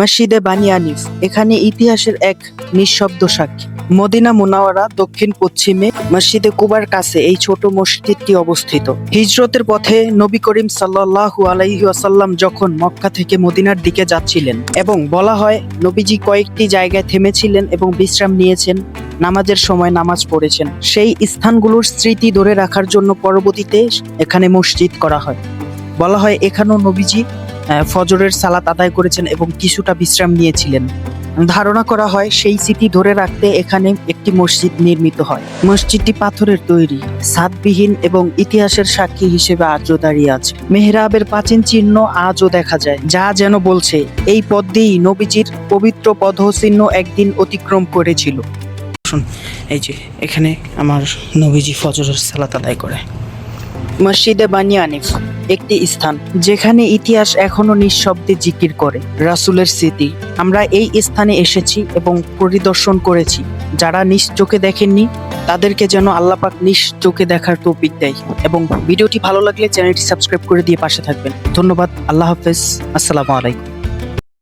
মসজিদে বানি আনিফ এখানে ইতিহাসের এক নিঃশব্দ সাক্ষী। মদিনা মুনাওয়ারা দক্ষিণ পশ্চিমে মসজিদে কুবার কাছে এই ছোট মসজিদটি অবস্থিত। হিজরতের পথে নবী করিম সাল্লাল্লাহু আলাইহি ওয়াসাল্লাম যখন মক্কা থেকে মদিনার দিকে যাচ্ছিলেন এবং বলা হয় নবীজি কয়েকটি জায়গায় থেমেছিলেন এবং বিশ্রাম নিয়েছেন, নামাজের সময় নামাজ পড়েছেন। সেই স্থানগুলোর স্মৃতি ধরে রাখার জন্য পরবর্তীতে এখানে মসজিদ করা হয়। বলা হয় এখানেও নবীজি ফজরের সালাত আদায় করেছেন এবং কিছুটা বিশ্রাম নিয়েছিলেন। ধারণা করা হয় সেই স্মৃতি ধরে রাখতে এখানে একটি মসজিদ নির্মিত হয়। মসজিদটি পাথরের তৈরি সাদবিহীন এবং ইতিহাসের সাক্ষী হিসেবে আজও দাঁড়িয়ে আছে। মেহরাবের প্রাচীন চিহ্ন আজও দেখা যায় যা যেন বলছে এই পথ দিয়েই নবীজির পবিত্র পদচিহ্ন একদিন অতিক্রম করেছিল। এই যে এখানে আমার নবীজি ফজরের সালাত আদায় করে। মসজিদে বানি আনিফ একটি স্থান, যেখানে ইতিহাস এখনও নিঃশব্দে জিকির করে। রাসুলের স্মৃতি, আমরা এই স্থানে এসেছি এবং পরিদর্শন করেছি। যারা নিজ চোখে দেখেননি, তাদেরকে যেন আল্লাপাক নিজ চোখে দেখার টপিক দেয়। এবং ভিডিওটি ভালো লাগলে চ্যানেলটি সাবস্ক্রাইব করে দিয়ে পাশে থাকবেন। ধন্যবাদ, আল্লাহ হাফেজ, আসসালামু আলাইকুম।